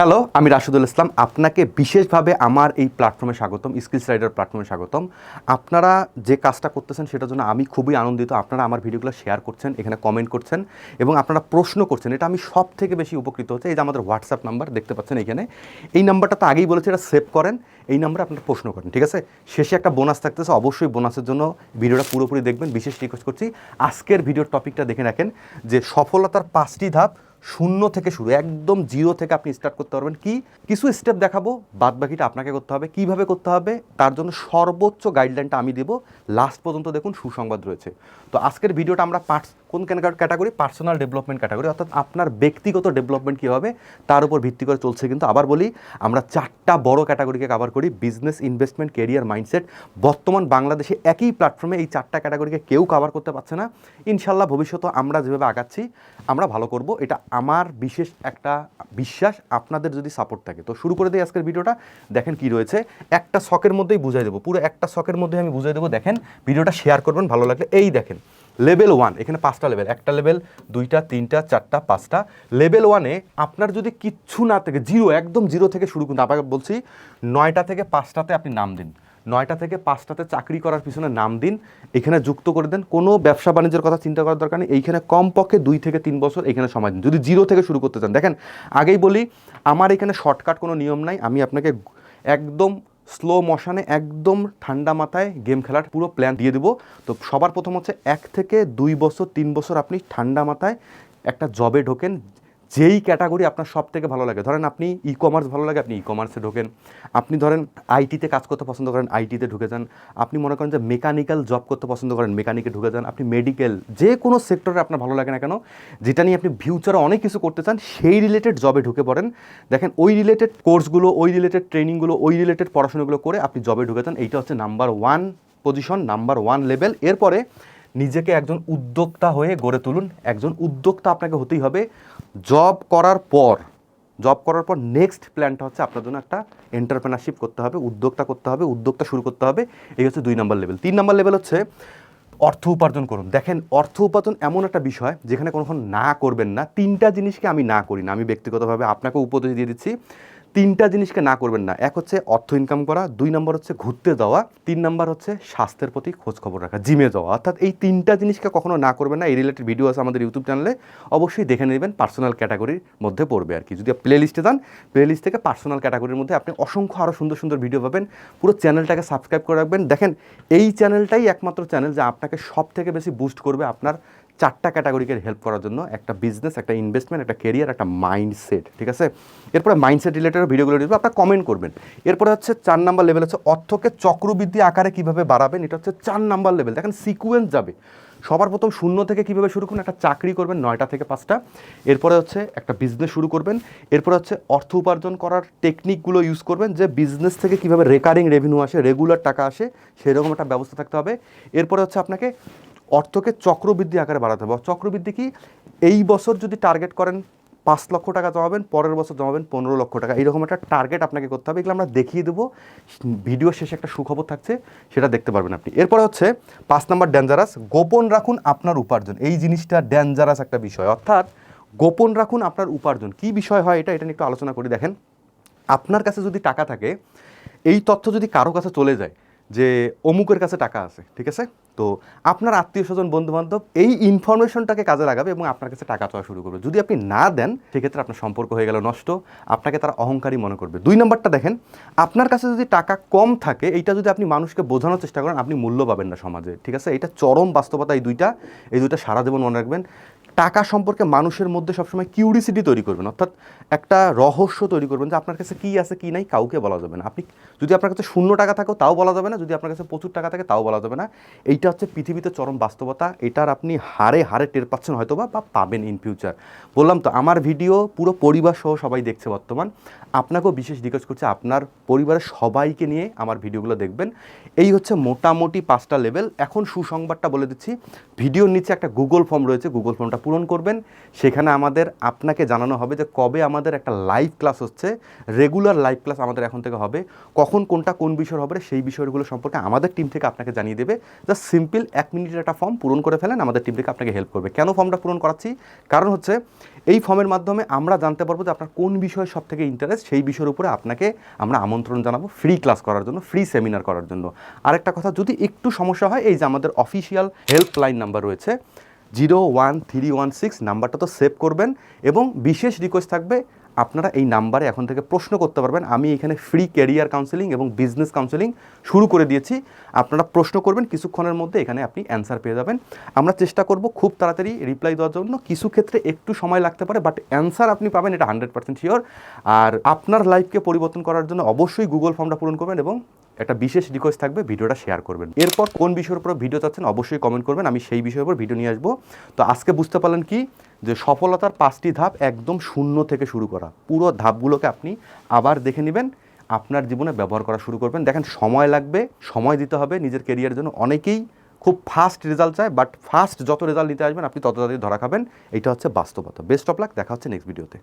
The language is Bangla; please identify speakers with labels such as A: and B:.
A: হ্যালো আমি রাশিদুল ইসলাম। আপনাকে বিশেষভাবে আমার এই প্ল্যাটফর্মে স্বাগতম স্কিলস রাইডার প্ল্যাটফর্মে স্বাগতম। আপনারা যে কাজটা করতেছেন সেটার জন্য আমি খুবই আনন্দিত। আপনারা আমার ভিডিওগুলো শেয়ার করছেন, এখানে কমেন্ট করছেন এবং আপনারা প্রশ্ন করছেন। এটা আমি সব থেকে বেশি উপকৃত হচ্ছে। এই যে আমাদের হোয়াটসঅ্যাপ নাম্বার দেখতে পাচ্ছেন এখানে। এই নাম্বারটা তো আগেই বলেছি, এটা সেভ করেন। এই নাম্বারে আপনারা প্রশ্ন করেন, ঠিক আছে? শেষে একটা বোনাস থাকতেছে, অবশ্যই বোনাসের জন্য ভিডিওটা পুরোপুরি দেখবেন। বিশেষ রিকোয়েস্ট করছি, আজকের ভিডিওর টপিকটা দেখে রাখেন যে সফলতার পাঁচটি ধাপ শূন্য থেকে শুরু, একদম জিরো থেকে আপনি স্টার্ট করতে পারবেন। কি? কিছু স্টেপ দেখাবো বাদ বাকিটা আপনাকে করতে হবে। কীভাবে করতে হবে? তার জন্য সর্বোচ্চ গাইডলাইনটা আমি দেবো। লাস্ট পর্যন্ত দেখুন সুসংবাদ রয়েছে। তো আজকের ভিডিওটা আমরা পার্টস কোন ক্যাটাগরি পার্সোনাল ডেভেলপমেন্ট ক্যাটাগরি অর্থাৎ আপনার ব্যক্তিগত ডেভেলপমেন্ট কী হবে, তার উপর ভিত্তি করে চলছে। কিন্তু আবার বলি, আমরা চারটা বড় ক্যাটাগরিকে কভার করি বিজনেস ইনভেস্টমেন্ট কেরিয়ার মাইন্ডসেট বর্তমান বাংলাদেশে একই প্ল্যাটফর্মে এই চারটা ক্যাটাগরিকে কেউ কভার করতে পারছে না। ইনশাল্লাহ ভবিষ্যতে আমরা যেভাবে আগাচ্ছি, আমরা ভালো করব। এটা আমার বিশেষ একটা বিশ্বাস, আপনাদের যদি সাপোর্ট থাকে। তো শুরু করে দিই আজকের ভিডিওটা, দেখেন কি রয়েছে। একটা শখের মধ্যেই বুঝাই দেবো। পুরো একটা শখের মধ্যে আমি বুঝাই দেবো। দেখেন, ভিডিওটা শেয়ার করবেন, ভালো লাগলে। এই দেখেন লেভেল ওয়ান এখানে পাঁচটা লেভেল একটা লেভেল দুইটা, তিনটা, চারটা, পাঁচটা। লেভেল ওয়ানে আপনার যদি কিচ্ছু না থেকে জিরো একদম জিরো থেকে শুরু করুন আপনাকে বলছি, নয়টা থেকে পাঁচটাতে আপনি নাম দিন। নয়টা থেকে পাঁচটাতে চাকরি করার পিছনে নাম দিন, এখানে যুক্ত করে দেন। কোনো ব্যবসা বাণিজ্যের কথা চিন্তা করার দরকার নেই, এইখানে কমপক্ষে দুই থেকে তিন বছর এখানে সময় দিন। যদি জিরো থেকে শুরু করতে চান, দেখেন, আগেই বলি, আমার এখানে শর্টকাট কোনো নিয়ম নাই, আমি আপনাকে একদম স্লো মশানে একদম ঠান্ডা মাথায় গেম খেলার পুরো প্ল্যান দিয়ে দেবো। তো সবার প্রথম হচ্ছে এক থেকে দুই বছর, তিন বছর আপনি ঠান্ডা মাথায় একটা জবে ঢোকেন। যেই ক্যাটাগরি আপনার সব থেকে ভালো লাগে, ধরেন আপনি ই কমার্স ভালো লাগে, আপনি ই কমার্সে ঢোকেন। আপনি ধরেন আইটিতে কাজ করতে পছন্দ করেন আইটিতে ঢুকে যান। আপনি মনে করেন যে মেকানিক্যাল জব করতে পছন্দ করেন মেকানিকে ঢুকে যান। আপনি মেডিকেল যে কোনো সেক্টরে আপনার ভালো লাগে না কেন, যেটা নিয়ে আপনি ফিউচারে অনেক কিছু করতে চান, সেই রিলেটেড জবে ঢুকে পড়েন। দেখেন, ওই রিলেটেড কোর্সগুলো ওই রিলেটেড ট্রেনিংগুলো ওই রিলেটেড পড়াশোনাগুলো করে আপনি জবে ঢুকে যান। এইটা হচ্ছে number one position number one level এরপরে নিজেকে একজন উদ্যোক্তা হয়ে গড়ে তুলুন। একজন উদ্যোক্তা আপনাকে হতেই হবে। জব করার পর, জব করার পর নেক্সট প্ল্যানটা হচ্ছে আপনার জন্য একটা এন্টারপ্রেনারশিপ করতে হবে, উদ্যোক্তা করতে হবে, উদ্যোক্তা শুরু করতে হবে। এই হচ্ছে দুই নম্বর লেভেল তিন নম্বর লেভেল হচ্ছে অর্থ উপার্জন করুন। দেখেন, অর্থ উপার্জন এমন একটা বিষয় যেখানে কোনো না করবেন না। তিনটা জিনিসকে আমি না করি না। আমি ব্যক্তিগতভাবে আপনাকে উপদেশ দিয়ে দিচ্ছি। তিনটা জিনিসকে না করবেন না। এক হচ্ছে অর্থ ইনকাম করা, দুই নম্বর হচ্ছে ঘুরতে যাওয়া, তিন নম্বর হচ্ছে স্বাস্থ্যের প্রতি খোঁজ খবর রাখা জিমে যাওয়া। অর্থাৎ এই তিনটা জিনিসকে কখনো না করবেন না, এই রিলেটেড ভিডিও আছে আমাদের ইউটিউব চ্যানেলে অবশ্যই দেখে নেবেন পার্সোনাল ক্যাটাগরির মধ্যে পড়বে আর কি। যদি প্লে লিস্টে যান প্লে লিস্ট থেকে পার্সোনাল ক্যাটাগরির মধ্যে আপনি অসংখ্য আরও সুন্দর সুন্দর ভিডিও পাবেন। পুরো চ্যানেলটাকে সাবস্ক্রাইব করে রাখবেন। দেখেন, এই চ্যানেলটাই একমাত্র চ্যানেল যা আপনাকে সব থেকে বেশি বুস্ট করবে আপনার চারটা ক্যাটাগরিকে হেল্প করার জন্য একটা বিজনেস একটা ইনভেস্টমেন্ট একটা কেরিয়ার একটা মাইন্ডসেট ঠিক আছে? এরপরে মাইন্ডসেট রিলেটেড ভিডিওগুলো দিব আপনারা কমেন্ট করবেন। এরপরে হচ্ছে চার নাম্বার লেভেল হচ্ছে অর্থকে চক্রবৃদ্ধি আকারে কীভাবে বাড়াবেন, এটা হচ্ছে চার নাম্বার লেভেল দেখেন সিকুয়েন্স যাবে। সবার প্রথম শূন্য থেকে কীভাবে শুরু করবেন, একটা চাকরি করবেন নয়টা থেকে পাঁচটা। এরপরে হচ্ছে একটা বিজনেস শুরু করবেন। এরপরে হচ্ছে অর্থ উপার্জন করার টেকনিকগুলো ইউজ করবেন, যে বিজনেস থেকে কীভাবে রেকারিং রেভিনিউ আসে রেগুলার টাকা আসে, সেরকম একটা ব্যবস্থা থাকতে হবে। এরপরে হচ্ছে আপনাকে অর্থকে চক্রবৃদ্ধি আকারে বাড়াতে হবে। চক্রবৃদ্ধি কি? এই বছর যদি টার্গেট করেন, পাঁচ লক্ষ টাকা জমাবেন, পরের বছর জমাবেন পনেরো লক্ষ টাকা। এইরকম একটা টার্গেট আপনাকে করতে হবে। এগুলো আমরা দেখিয়ে দেবো। ভিডিও শেষে একটা সুখবর থাকছে, সেটা দেখতে পারবেন আপনি। এরপরে হচ্ছে, পাঁচ নাম্বার ডেঞ্জারাস গোপন রাখুন আপনার উপার্জন। এই জিনিসটা ডেঞ্জারাস একটা বিষয়। অর্থাৎ, গোপন রাখুন আপনার উপার্জন। কি বিষয় হয় এটা এটা নিয়ে একটু আলোচনা করি। দেখেন, আপনার কাছে যদি টাকা থাকে, এই তথ্য যদি কারও কাছে চলে যায় যে অমুকের কাছে টাকা আছে, ঠিক আছে? তো আপনার আত্মীয় স্বজন বন্ধু বান্ধব এই ইনফরমেশনটাকে কাজে লাগাবে এবং আপনার কাছে টাকা চাওয়া শুরু করবে। যদি আপনি না দেন, সেক্ষেত্রে আপনার সম্পর্ক হয়ে গেল নষ্ট, আপনাকে তারা অহংকারী মনে করবে। দুই নম্বরটা দেখেন, আপনার কাছে যদি টাকা কম থাকে, এইটা যদি আপনি মানুষকে বোঝানোর চেষ্টা করেন, আপনি মূল্য পাবেন না সমাজে, ঠিক আছে? এটা চরম বাস্তবতা এই দুইটা এই দুইটা সারা জীবন মনে রাখবেন। টাকা সম্পর্কে মানুষের মধ্যে সবসময় কিউরিসিটি তৈরি করবেন। অর্থাৎ একটা রহস্য তৈরি করবেন যে আপনার কাছে কী আছে, কী নাই, কাউকে বলা যাবে না। আপনি যদি আপনার কাছে শূন্য টাকা থাকেও তাও বলা যাবে না। যদি আপনার কাছে প্রচুর টাকা থাকে, তাও বলা যাবে না। এইটা হচ্ছে পৃথিবীতে চরম বাস্তবতা। এটার আপনি হারে হারে টের পাচ্ছেন হয়তো বা পাবেন ইন ফিউচার বললাম তো, আমার ভিডিও পুরো পরিবার সহ সবাই দেখছে বর্তমান। আপনাকেও বিশেষ রিকোয়েস্ট করছে, আপনার পরিবারের সবাইকে নিয়ে আমার ভিডিওগুলো দেখবেন। এই হচ্ছে মোটামুটি পাঁচটা লেভেল এখন সুসংবাদটা বলে দিচ্ছি। ভিডিওর নিচে একটা গুগল ফর্ম রয়েছে। গুগল ফর্মটা পূরণ করবেন। সেখানে আমাদের আপনাকে জানানো হবে যে কবে আমাদের একটা লাইভ ক্লাস হচ্ছে রেগুলার লাইভ ক্লাস আমাদের এখন থেকে হবে, কখন কোনটা কোন বিষয় হবে, সেই বিষয়গুলো সম্পর্কে আমাদের টিম থেকে আপনাকে জানিয়ে দেবে। জাস্ট সিম্পল এক মিনিটের একটা ফর্ম পূরণ করে ফেলেন, আমাদের টিম থেকে আপনাকে হেল্প করবে। কেন ফর্মটা পূরণ করাচ্ছি? কারণ হচ্ছে, এই ফর্মের মাধ্যমে আমরা জানতে পারব যে আপনার কোন বিষয়ে সব থেকে ইন্টারেস্ট সেই বিষয়ের উপরে আপনাকে আমরা আমন্ত্রণ জানাব ফ্রি ক্লাস করার জন্য ফ্রি সেমিনার করার জন্য। আরেকটা কথা, যদি একটু সমস্যা হয়, এই যে আমাদের অফিসিয়াল হেল্পলাইন নাম্বার রয়েছে zero one three one six নাম্বারটা তো সেভ করবেন এবং বিশেষ রিকোয়েস্ট থাকবে আপনারা এই নাম্বারে এখন থেকে প্রশ্ন করতে পারবেন, আমি এখানে ফ্রি ক্যারিয়ার কাউন্সেলিং এবং বিজনেস কাউন্সেলিং শুরু করে দিয়েছি। আপনারা প্রশ্ন করবেন, কিছুক্ষণের মধ্যে এখানে আপনি অ্যান্সার পেয়ে যাবেন। আমরা চেষ্টা করব খুব তাড়াতাড়ি রিপ্লাই দেওয়ার জন্য। কিছু ক্ষেত্রে একটু সময় লাগতে পারে বাট অ্যান্সার আপনি পাবেন, এটা হান্ড্রেড পার্সেন্ট শিওর আর আপনার লাইফকে পরিবর্তন করার জন্য অবশ্যই গুগল ফর্মটা পূরণ করবেন এবং একটা বিশেষ রিকোয়েস্ট থাকবে, ভিডিওটা শেয়ার করবেন। এরপর কোন বিষয়ের উপর ভিডিও চাচ্ছেন, অবশ্যই কমেন্ট করবেন, আমি সেই বিষয়ের উপর ভিডিও নিয়ে আসব। তো আজকে বুঝতে পারলেন কি যে সফলতার পাঁচটি ধাপ একদম শূন্য থেকে শুরু করা। পুরো ধাপগুলোকে আপনি আবার দেখে নেবেন, আপনার জীবনে ব্যবহার করা শুরু করবেন। দেখেন, সময় লাগবে, সময় দিতে হবে, নিজের কেরিয়ারের জন্য অনেকেই খুব ফাস্ট রেজাল্ট চায় বাট ফাস্ট যত রেজাল্ট নিতে আসবেন, আপনি তত তাড়াতাড়ি ধরা খাবেন। এটা হচ্ছে বাস্তবতা। বেস্ট অফ লাক দেখা হচ্ছে নেক্সট ভিডিওতে